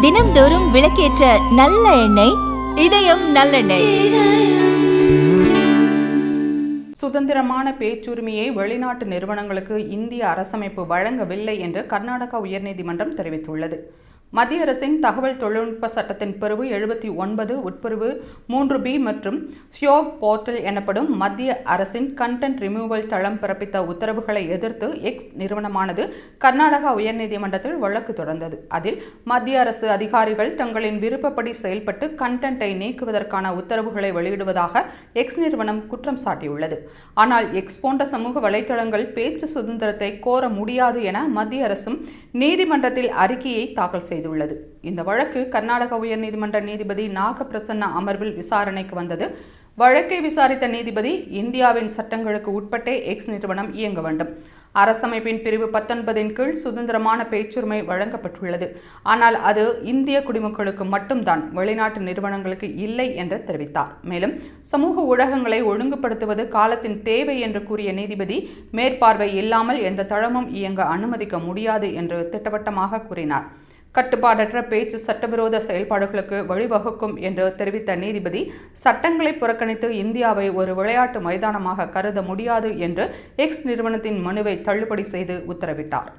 தினம்தோறும் விளக்கேற்ற நல்ல எண்ணெய் இதயம் நல்லெண்ணெய். சுதந்திரமான பேச்சுரிமையை வெளிநாட்டு நிறுவனங்களுக்கு இந்திய அரசமைப்பு வழங்கவில்லை என்று கர்நாடகா உயர்நீதிமன்றம் தெரிவித்துள்ளது. மத்திய அரசின் தகவல் தொழில்நுட்ப சட்டத்தின் பிரிவு எழுபத்தி ஒன்பது உட்பிரிவு மூன்று பி மற்றும் சியோக் போர்ட்டல் எனப்படும் மத்திய அரசின் கண்டென்ட் ரிமூவல் தளம் பிறப்பித்த உத்தரவுகளை எதிர்த்து எக்ஸ் நிறுவனமானது கர்நாடகா உயர்நீதிமன்றத்தில் வழக்கு தொடர்ந்தது. அதில் மத்திய அரசு அதிகாரிகள் தங்களின் விருப்பப்படி செயல்பட்டு கண்டென்ட்டை நீக்குவதற்கான உத்தரவுகளை வெளியிடுவதாக எக்ஸ் நிறுவனம் குற்றம் சாட்டியுள்ளது. ஆனால் எக்ஸ் போன்ற சமூக வலைதளங்கள் பேச்சு சுதந்திரத்தை கோர முடியாது என மத்திய அரசும் நீதிமன்றத்தில் அறிக்கையை தாக்கல் செய்துள்ளது. இந்த வழக்கு கர்நாடக உயர்நீதிமன்ற நீதிபதி நாகப்பிரசன்ன அமர்வில் விசாரணைக்கு வந்தது. வழக்கை விசாரித்த நீதிபதி இந்தியாவின் சட்டங்களுக்கு உட்பட்டே எக்ஸ் நிறுவனம் இயங்க வேண்டும். அரசமைப்பின் பிரிவு பத்தொன்பதின் கீழ் சுதந்திரமான பேச்சுரிமை வழங்கப்பட்டுள்ளது. ஆனால் அது இந்திய குடிமக்களுக்கு மட்டும்தான் வெளிநாட்டு நிறுவனங்களுக்கு இல்லை என்று தெரிவித்தார். மேலும் சமூக ஊடகங்களை ஒழுங்குபடுத்துவது காலத்தின் தேவை என்று கூறிய நீதிபதி மேற்பார்வை இல்லாமல் எந்த தளமும் இயங்க அனுமதிக்க முடியாது என்று திட்டவட்டமாக கூறினார். கட்டுப்பாடற்ற பேச்சு சட்டவிரோத செயல்பாடுகளுக்கு வழிவகுக்கும் என்று தெரிவித்த நீதிபதி சட்டங்களை புறக்கணித்து இந்தியாவை ஒரு விளையாட்டு மைதானமாக கருத முடியாது என்று எக்ஸ் நிறுவனத்தின் மனுவை தள்ளுபடி செய்து உத்தரவிட்டார்.